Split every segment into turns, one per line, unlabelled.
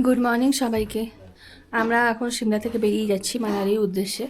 Good morning সবাইকে। আমরা এখন সিমলা থেকে বেরিয়ে যাচ্ছি মানালির উদ্দেশ্যে।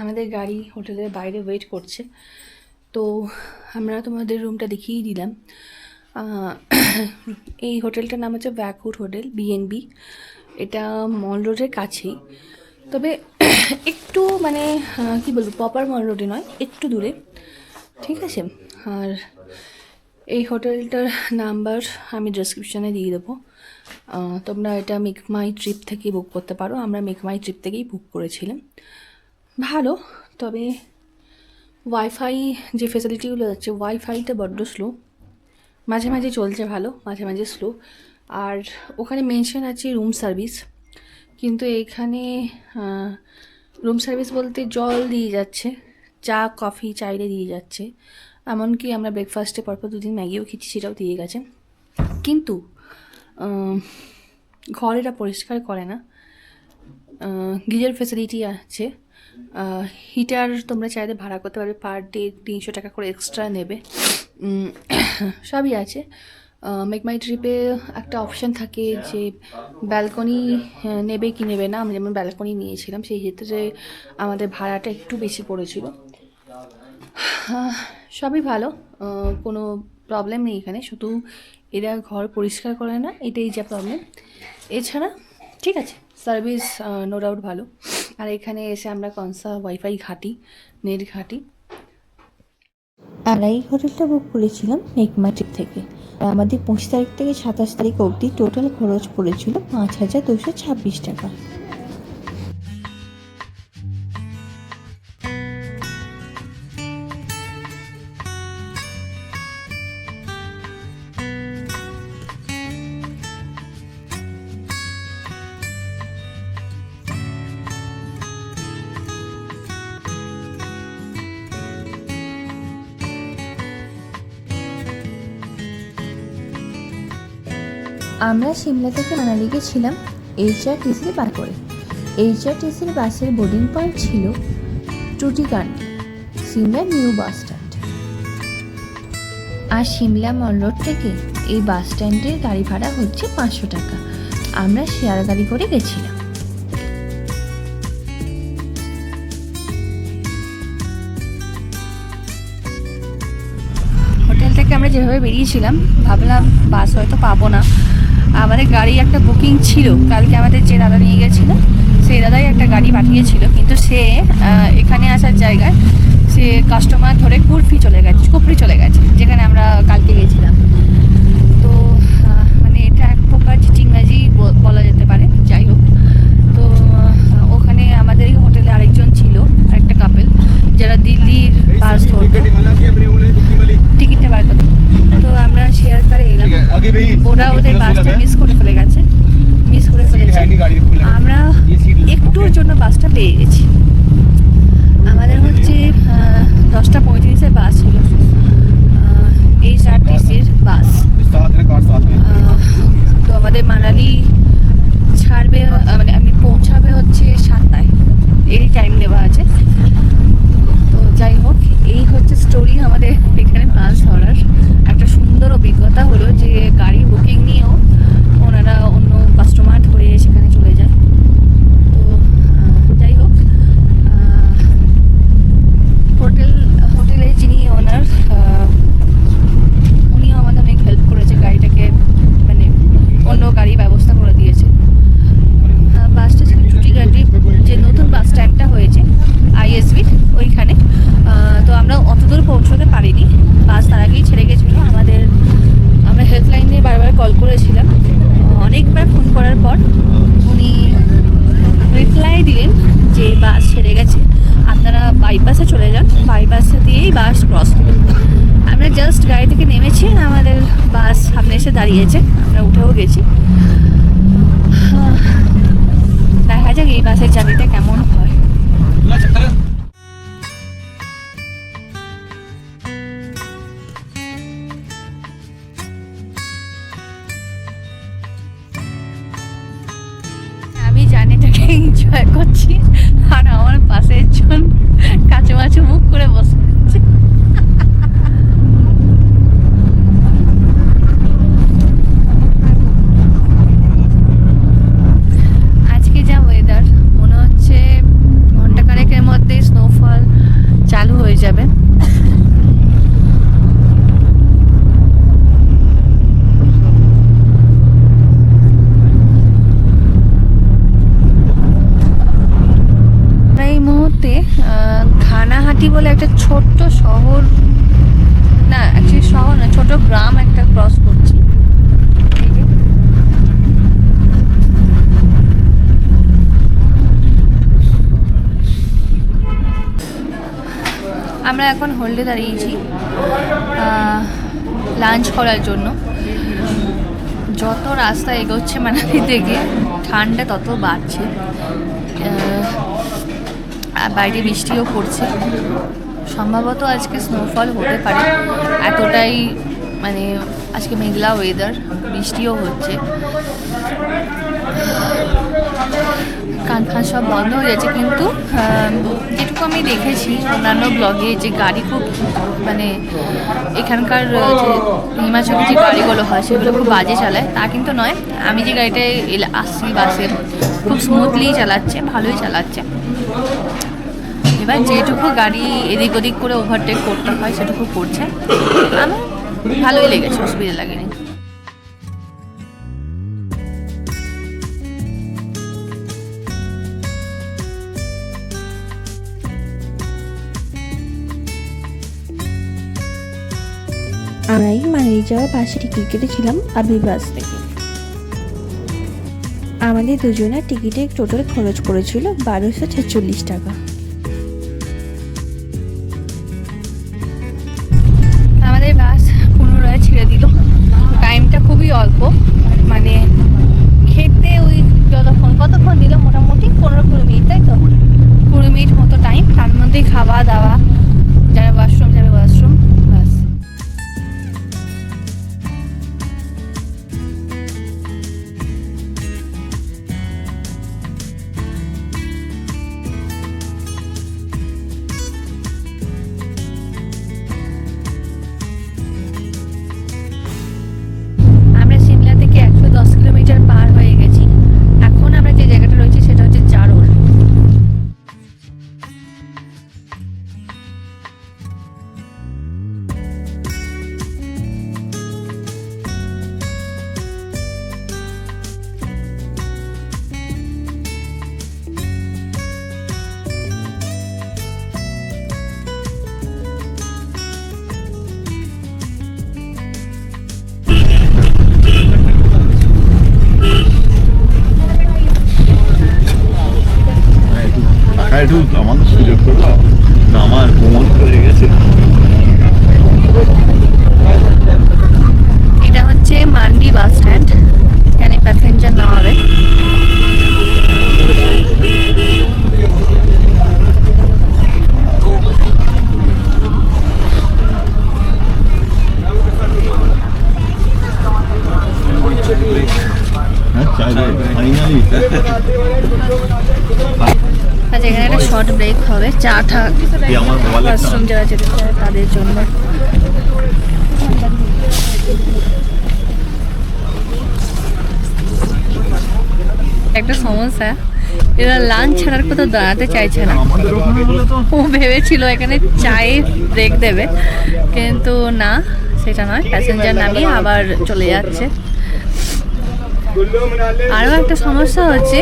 আমাদের গাড়ি হোটেলের বাইরে ওয়েট করছে। তো আমরা তোমাদের রুমটা দেখিয়ে দিলাম। এই হোটেলটার নাম হচ্ছে ব্যাকউড হোটেল বিএনবি এটা মল রোডের কাছেই। তবে একটু মানে কি বলব প্রপার মল রোডে নয়, একটু দূরে। ঠিক আছে? আর এই হোটেলটার নাম্বার আমি ডেসক্রিপশানে দিয়ে দেবো। তোমরা এটা মেক মাই ট্রিপ থেকে বুক করতে পারো। আমরা মেক মাই ট্রিপ থেকেই বুক করেছিলাম। ভালো, তবে ওয়াইফাই যে ফেসিলিটিগুলো আছে ওয়াইফাইটা বড্ড স্লো মাঝে মাঝে চলছে ভালো, মাঝে মাঝে স্লো আর ওখানে মেনশন আছে রুম সার্ভিস কিন্তু এখানে রুম সার্ভিস বলতে জল দিয়ে যাচ্ছে, চা কফি চাইলে দিয়ে যাচ্ছে। এমনকি আমরা ব্রেকফাস্টে পরপর দুদিন ম্যাগিও খেয়েছি, সেটাও দিয়ে গেছে। কিন্তু ঘর এটা পরিষ্কার করে না। গিজার ফেসিলিটি আছে। হিটার তোমরা চাইলে ভাড়া করতে পারবে পার ডে তিনশো টাকা করে এক্সট্রা নেবে। সবই আছে। মেক মাই ট্রিপে একটা অপশান থাকে যে ব্যালকনি নেবে কি নেবে না। আমি যেমন ব্যালকনি নিয়েছিলাম, সেই ক্ষেত্রে আমাদের ভাড়াটা একটু বেশি পড়েছিল। সবই ভালো। কোনো প্রবলেম নেই এখানে। শুধু এরা ঘর পরিষ্কার করে না, এটাই যা প্রবলেম এছাড়া, ঠিক আছে সার্ভিস নো ডাউট ভালো। আর এখানে এসে আমরা কনসা ওয়াইফাই ঘাঁটি নেট ঘাঁটি।
আর এই হোটেলটা বুক করেছিলাম মেঘমা ট্রিপ থেকে। আমাদের পঁচিশ তারিখ থেকে সাতাশ তারিখ অবধি টোটাল খরচ পড়েছিল পাঁচ হাজার দুশো ছাব্বিশ টাকা। আমরা সিমলা থেকে মানালি গেছিলাম এইচআরটিসির বার করে। এইচআরটিসির বাসের বোর্ডিং পয়েন্ট ছিল Tutikandi Shimla new bus stand আর সিমলা মল রোড থেকে এই বাস স্ট্যান্ডের গাড়ি ভাড়া হচ্ছে পাঁচশো টাকা। আমরা শেয়ার গাড়ি করে গেছিলাম।
হোটেল থেকে আমরা যেভাবে বেরিয়েছিলাম, ভাবলাম বাস হয়তো পাবো না। আমাদের গাড়ি একটা বুকিং ছিল। কালকে আমাদের যে দাদা নিয়ে গেছিল, সেই দাদাই একটা গাড়ি পাঠিয়েছিল। কিন্তু সে এখানে আসার জায়গায় সে কাস্টমার ধরে কুরফি চলে গেছে কুফরি চলে গেছে, যেখানে আমরা কালকে গেছিলাম। তো মানে এটা এক প্রকার চিচিংবাজি বলা যেতে পারে। এসে দাঁড়িয়েছে আমরা উঠেও গেছি। দেখা যাক এই বাসের চাবিটা কেমন হয়। বলে একটা ছোট্ট শহর, না অ্যাকচুয়ালি শহর না ছোট গ্রাম একটা ক্রস করছি। আমরা এখন হোল্ডে দাঁড়িয়েছি লাঞ্চ করার জন্য। যত রাস্তা এগোচ্ছে মানালি থেকে ঠান্ডা তত বাড়ছে। বাইরে বৃষ্টিও পড়ছে। সম্ভবত আজকে স্নোফল হতে পারে। এতটাই মানে আজকে মেঘলা ওয়েদার বৃষ্টিও হচ্ছে। কান ফান সব বন্ধ হয়ে যাচ্ছে কিন্তু যেটুকু আমি দেখেছি অন্যান্য ব্লগে যে গাড়ি খুব মানে এখানকার যে হিমাচলে যে গাড়িগুলো হয়, সেগুলো খুব বাজে চালায়। তা কিন্তু নয়। আমি যে গাড়িটায় আসছি বাসে, খুব স্মুথলি চালাচ্ছে, ভালোই চালাচ্ছে। এবার যেটুকু গাড়ি এদিক ওদিক করে ওভারটেক করতে হয়, সেটুকু করছে। আমার ভালোই লেগেছে, অসুবিধা লাগেনি।
আমরাই মানালি যাওয়ার পাশে টিকিট কেটেছিলাম আবির বাস থেকে। আমাদের দুজনের টিকিটে টোটাল খরচ পড়েছিল বারোশো ছেচল্লিশ টাকা।
અમદાવાદ
આવા একটু আমাদের সুযোগ করল না আমার কোমল হয়ে গেছে
এটা হচ্ছে মান্ডি বাস স্ট্যান্ড। এখানে প্যাসেঞ্জার নামাবে।
হ্যাঁ চাইবে ফাইনালি
আচ্ছা এখানে একটা শর্ট ব্রেক হবে। চা ঠা। ওয়াশরুম যারা যেতে চায় তাদের জন্য। একটা সমস্যা এরা লাঞ্চ ছাড়ার কোথাও দাঁড়াতে চাইছে না। ও ভেবেছিল এখানে চায়ে ব্রেক দেবে কিন্তু না সেটা নয়। প্যাসেঞ্জার নামিয়ে আবার চলে যাচ্ছে। আরও একটা সমস্যা হচ্ছে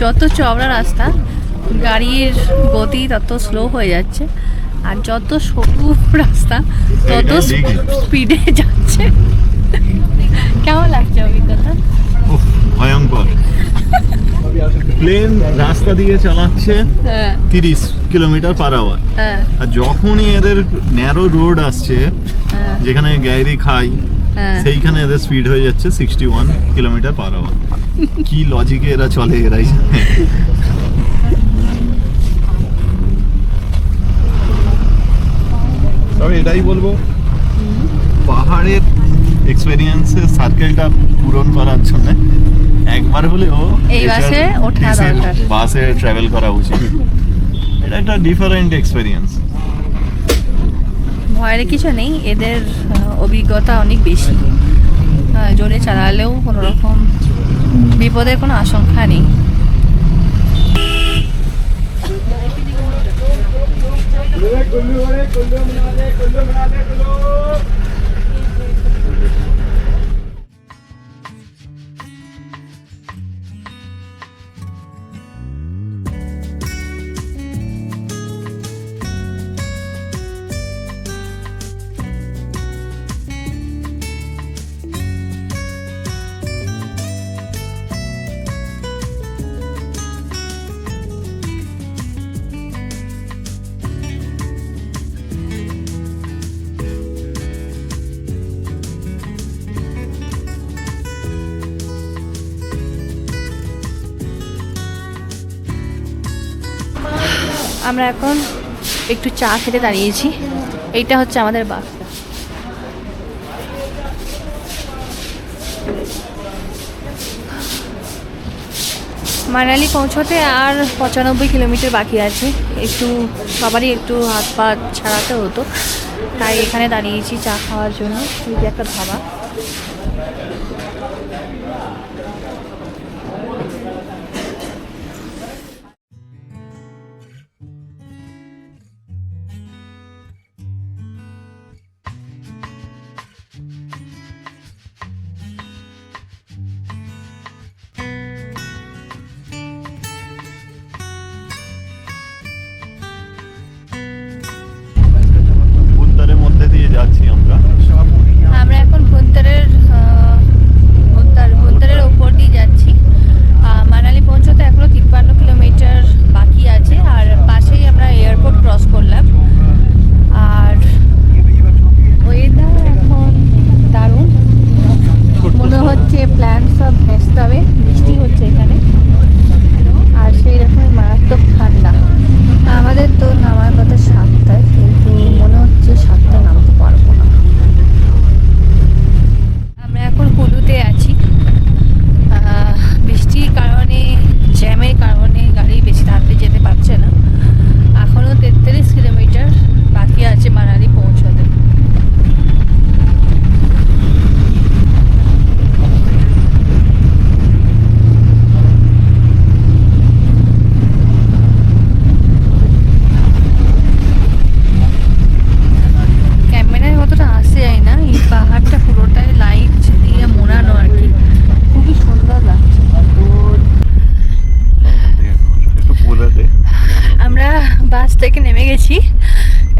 যত চওড়া রাস্তা গাড়ির গতি তত স্লো হয়ে যাচ্ছে আর যত সরু রাস্তা তত স্পিডে যাচ্ছে। কেমন লাগছে অভিজ্ঞতা?
ভয়ঙ্কর। প্লেন রাস্তা দিয়ে চালাচ্ছে
হ্যাঁ।
তিরিশ কিলোমিটার পার আওয়ার
হ্যাঁ।
আর যখনই এদের ন্যারো রোড আসছে
হ্যাঁ।
যেখানে গাড়ি খাই সেইখানে এদের স্পিড হয়ে যাচ্ছে sixty one kilometre per hour কি লজিকে এরা চলে এরাই তবে এটাই বলব পাহাড়ের এক্সপেরিয়েন্সের সার্কেলটা পূরণ করার জন্য একবার হলেও
এই বাসে ওঠা দরকার।
বাসে ট্রাভেল করা উচিত। এটা একটা ডিফারেন্ট এক্সপেরিয়েন্স
ভয়ের কিছু নেই এদের অভিজ্ঞতা অনেক বেশি। জোরে চালালেও কোনো রকম বিপদের কোনো আশঙ্কা নেই। गुल्लू अरे गुल्लू बना ले गुल्लू बना ले गुल्लू আমরা এখন একটু চা খেতে দাঁড়িয়েছি। এইটা হচ্ছে আমাদের বাসটা মানালি পৌঁছতে আর পঁচানব্বই কিলোমিটার বাকি আছে। একটু সবারই একটু হাত পা ছাড়াতে হতো। তাই এখানে দাঁড়িয়েছি চা খাওয়ার জন্য। এই যে একটা ধাবা।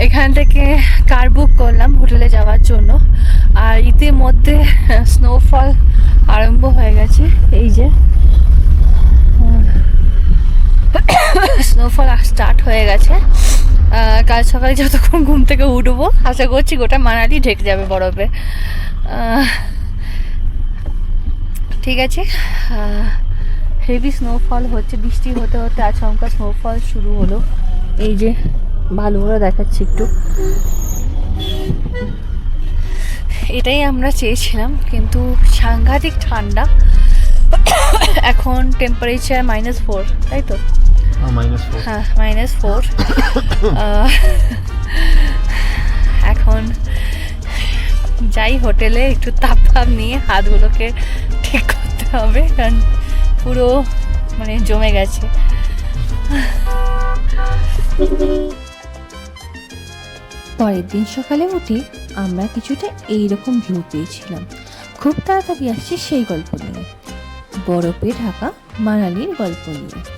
এখান থেকে কার বুক করলাম হোটেলে যাওয়ার জন্য। আর ইতিমধ্যে স্নোফল আরম্ভ হয়ে গেছে, এই যে। স্নোফল স্টার্ট হয়ে গেছে। কাল সকালে যতক্ষণ ঘুম থেকে উঠবো, আশা করছি গোটা মানালি ঢেকে যাবে বরফে। ঠিক আছে। হেভি স্নোফল হচ্ছে, বৃষ্টি হতে হতে আচমকা স্নোফল শুরু হলো। এই যে। ভালোগুলো দেখাচ্ছি একটু। এটাই আমরা চেয়েছিলাম কিন্তু সাংঘাতিক ঠান্ডা। এখন টেম্পারেচার মাইনাস ফোর তাই তো? হ্যাঁ মাইনাস ফোর এখন যাই হোটেলে একটু তাপ তাপ নিয়ে হাতগুলোকে ঠিক করতে হবে কারণ পুরো মানে জমে গেছে।
পরের দিন সকালে উঠে আমরা কিছুটা এইরকম ভিউ পেয়েছিলাম। খুব তাড়াতাড়ি আসছি সেই গল্প নিয়ে। বরফে ঢাকা মানালির গল্প নিয়ে।